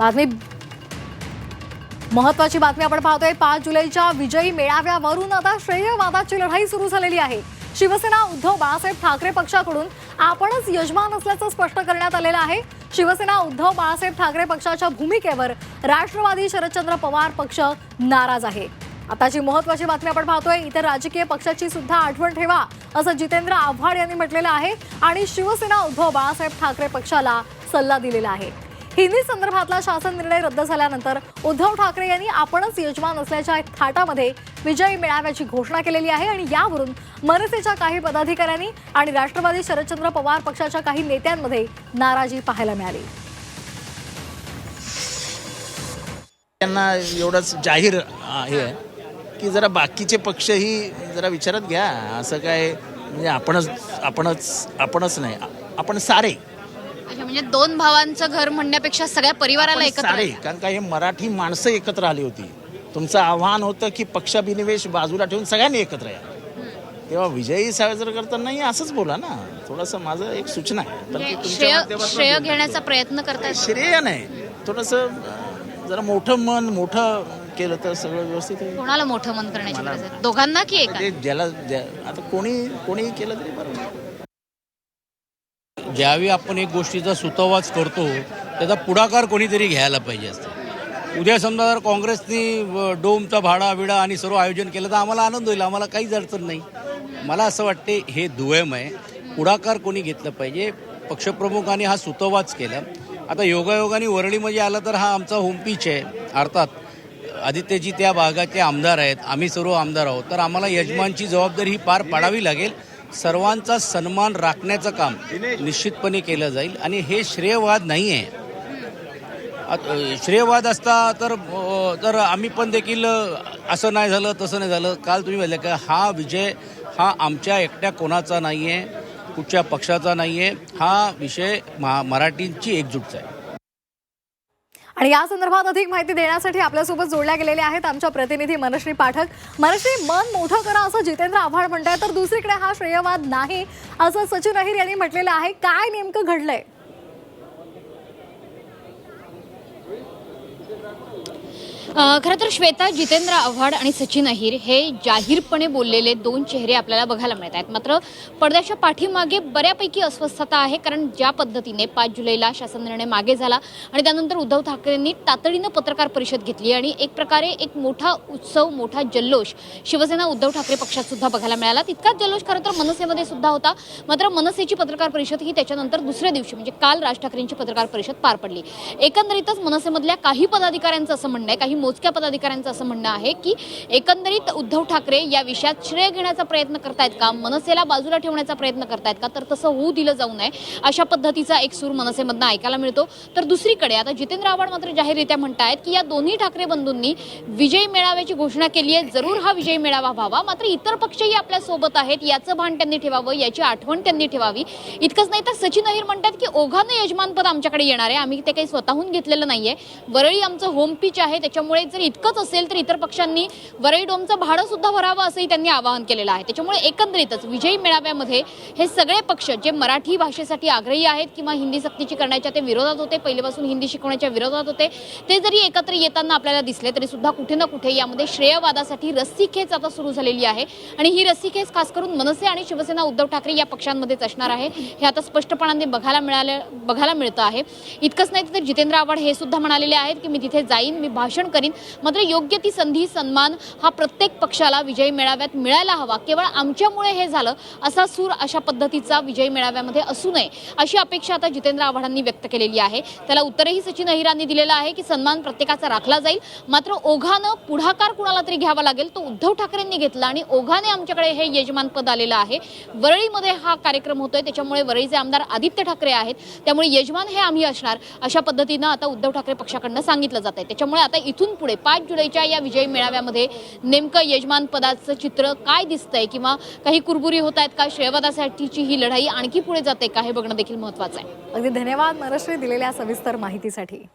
बातमी महत्वाची बातमी आपण पाहतोय. पाच जुलैच्या विजयी मेळाव्यावरून आता श्रेयवादाची लढाई सुरू झालेली आहे. शिवसेना उद्धव बाळासाहेब ठाकरे पक्षाकडून आपणच यजमान असल्याचं स्पष्ट करण्यात आलेलं आहे. शिवसेना उद्धव बाळासाहेब ठाकरे पक्षाच्या भूमिकेवर राष्ट्रवादी शरदचंद्र पवार पक्ष नाराज आहे. आताची महत्वाची बातमी आपण पाहतोय. इतर राजकीय पक्षाची सुद्धा आठवण ठेवा असं जितेंद्र आव्हाड यांनी म्हटलेलं आहे आणि शिवसेना उद्धव बाळासाहेब ठाकरे पक्षाला सल्ला दिलेला आहे. हिंदी संदर्भातला शासन निर्णय रद्द झाल्यानंतर उद्धव ठाकरे यांनी आपणच यजमान असल्याच्या थाटामध्ये विजयी मेळाव्याची घोषणा केलेली आहे आणि यावरून मनसेच्या काही पदाधिकाऱ्यांनी आणि राष्ट्रवादी शरदचंद्र पवार पक्षाच्या काही नेत्यांमध्ये नाराजी पाहायला मिळाली. त्यांना एवढंच जाहीर हे आहे की जरा बाकीचे पक्षही जरा विचारात घ्या. असं काय म्हणजे आपणच आपणच आपणच नाही. आपण सारे अच्छा म्हणजे दोन भावांचं घर म्हणण्यापेक्षा सगळ्या परिवाराला आपण एकत्र सारे कारण का हे मराठी माणसं एकत्र आली होती. तुमचं आव्हान होतं की पक्षाभिनिवेश बाजूला ठेवून सगळ्यांनी एकत्र या. तेव्हा विजयी साजरं करतानाही असंच बोला ना. थोडंसं माझं एक सूचना आहे. पण ती म्हणजे तुमच्या श्रेय माध्यमातून श्रेय. घेण्याचा प्रयत्न करतायत श्रेय नाही. थोडंसं अं, जरा मोठं मन मोठं केलं तर सगळं व्यवस्थित होईल. कोणाला मोठं मन करण्याची गरज आहे? दोघांना की एका ते ज्याला ज्या- आता कोणी कोणी केलं तरी बरं. ज्यावेळी आपण एक गोष्टीचा सुतोवाच करतो त्याचा पुढाकार कोणीतरी घ्यायला पाहिजे असतं. उद्या समजा जर काँग्रेसनी डोमचा भाडा विडा आणि सर्व आयोजन केलं तर आम्हाला आनंद होईल आम्हाला काहीच अडचण नाही. मला असं वाटते हे दुयम आहे पुढाकार कोणी घेतलं पाहिजे? पक्षप्रमुखांनी हा सुतोवाच केला. आता योगायोगाने वरळीमध्ये आला तर हा आमचा होमपीच आहे. अर्थात आदित्यजी त्या भागाचे आमदार आहेत. आम्ही सर्व आमदार आहोत. तर आम्हाला यजमानची जबाबदारी ही पार पाडावी लागेल. सर्वांचा सन्मान राखण्याचं काम निश्चितपणे केलं जाईल. आणि हे श्रेयवाद नाही आहे श्रेयवाद असता तर तर आम्ही पण देखील असं नाही झालं तसं नाही झालं. काल तुम्ही म्हणलं का हा विजय हा आमच्या एकट्या कोणाचा नाही आहे कुठच्या पक्षाचा नाही आहे हा विषय महा मराठींची एकजूटचा आहे. आणि या संदर्भात अधिक माहिती देण्यासाठी आपल्यासोबत जोडल्या गेलेल्या आहेत आमच्या प्रतिनिधी मनश्री पाठक. मनश्री मन मोठं करा असं जितेंद्र आव्हाड म्हणताय तर दुसरीकडे हा श्रेयवाद नाही असं सचिन अहिर यांनी म्हटलेलं आहे. काय नेमकं घडलंय? खरं तर श्वेता जितेंद्र आव्हाड आणि सचिन अहिर हे जाहीरपणे बोललेले दोन चेहरे आपल्याला बघायला मिळत आहेत. मात्र पडद्याच्या पाठीमागे बऱ्यापैकी अस्वस्थता आहे कारण ज्या पद्धतीने पाच जुलैला शासन निर्णय मागे झाला आणि त्यानंतर उद्धव ठाकरेंनी तातडीनं पत्रकार परिषद घेतली आणि एक प्रकारे एक मोठा उत्सव मोठा जल्लोष शिवसेना उद्धव ठाकरे पक्षात सुद्धा बघायला मिळाला. तितकाच जल्लोष खरं तर मनसेमध्ये सुद्धा होता. मात्र मनसेची पत्रकार परिषद ही त्याच्यानंतर दुसऱ्या दिवशी म्हणजे काल राज ठाकरेंची पत्रकार परिषद पार पडली. एकंदरीतच मनसेमधल्या काही पदाधिकाऱ्यांचं असं म्हणणं आहे काही मोजक्या पदाधिकाऱ्यांचं असं म्हणणं आहे की एकंदरीत उद्धव ठाकरे या विषयात श्रेय घेण्याचा प्रयत्न करतायत का? मनसेला बाजूला ठेवण्याचा प्रयत्न करतायत का? तर तसं होऊ दिलं जाऊ नये अशा पद्धतीचा एक सूर मनसेमधनं ऐकायला मिळतो. तर दुसरीकडे आता जितेंद्र आव्हाड मात्र जाहीररित्या म्हणतायत की या दोन्ही ठाकरे बंधूंनी विजयी मेळाव्याची घोषणा केली आहे. जरूर हा विजयी मेळावा व्हावा. मात्र इतर पक्षही आपल्यासोबत आहेत. याचं भान त्यांनी ठेवावं याची आठवण त्यांनी ठेवावी. इतकंच नाही तर सचिन अहिर म्हणतात की ओघानं यजमानपद आमच्याकडे येणार आहे. आम्ही ते काही स्वतःहून घेतलेलं नाहीये. वरळी आमचं होम पिच आहे. त्याच्यामुळे जर इतकंच असेल तर इतर पक्षांनी वरळी डोमचं भाडं सुद्धा भरावं असंही त्यांनी आवाहन केलेलं आहे. त्याच्यामुळे एकंदरीतच विजयी मेळाव्यामध्ये हे सगळे पक्ष जे मराठी भाषेसाठी आग्रही आहेत किंवा हिंदी सक्तीची करण्याच्या ते विरोधात होते पहिल्यापासून हिंदी शिकवण्याच्या विरोधात होते ते जरी एकत्र येताना आपल्याला दिसले तरी सुद्धा कुठे ना कुठे यामध्ये श्रेयवादासाठी रस्सीखेच आता सुरू झालेली आहे. आणि ही रस्सीखेच खास करून मनसे आणि शिवसेना उद्धव ठाकरे या पक्षांमध्येच असणार आहे. हे आता स्पष्टपणाने बघायला मिळालं बघायला मिळतं आहे. इतकंच नाही तर जितेंद्र आव्हाड हे सुद्धा म्हणालेले आहेत की मी तिथे जाईन मी भाषण करेन. मात्र योग्य ती संधी सन्मान हा प्रत्येक पक्षाला विजयी मेळाव्यात मिळायला हवा. केवळ आमच्यामुळे हे झालं असा सूर अशा पद्धतीचा विजयी मेळाव्यामध्ये असू नये अशी अपेक्षा आता जितेंद्र आव्हाडांनी व्यक्त केलेली आहे. त्याला उत्तरही सचिन अहिरांनी दिलेलं आहे की सन्मान प्रत्येकाचा राखला जाईल. मात्र ओघानं पुढाकार कुणाला तरी घ्यावा लागेल तो उद्धव ठाकरेंनी घेतला आणि ओघाने आमच्याकडे हे यजमानपद आलेलं आहे. वरळीमध्ये हा कार्यक्रम होतोय त्याच्यामुळे वरळीचे आमदार आदित्य ठाकरे आहेत. त्यामुळे यजमान हे आम्ही असणार अशा पद्धतीनं आता उद्धव ठाकरे पक्षाकडनं सांगितलं जात आहे त्याच्यामुळे आता इथून पुढे पाच जुलैच्या या विजयी मेळाव्यामध्ये नेमकं यजमान पदाचं चित्र काय दिसतंय किंवा काही कुरबुरी होत आहेत का? श्रेयवादासाठीची ही लढाई आणखी पुढे जाते का? हे बघणं देखील महत्वाचं आहे. अगदी धन्यवाद मनश्री दिलेल्या सविस्तर माहितीसाठी.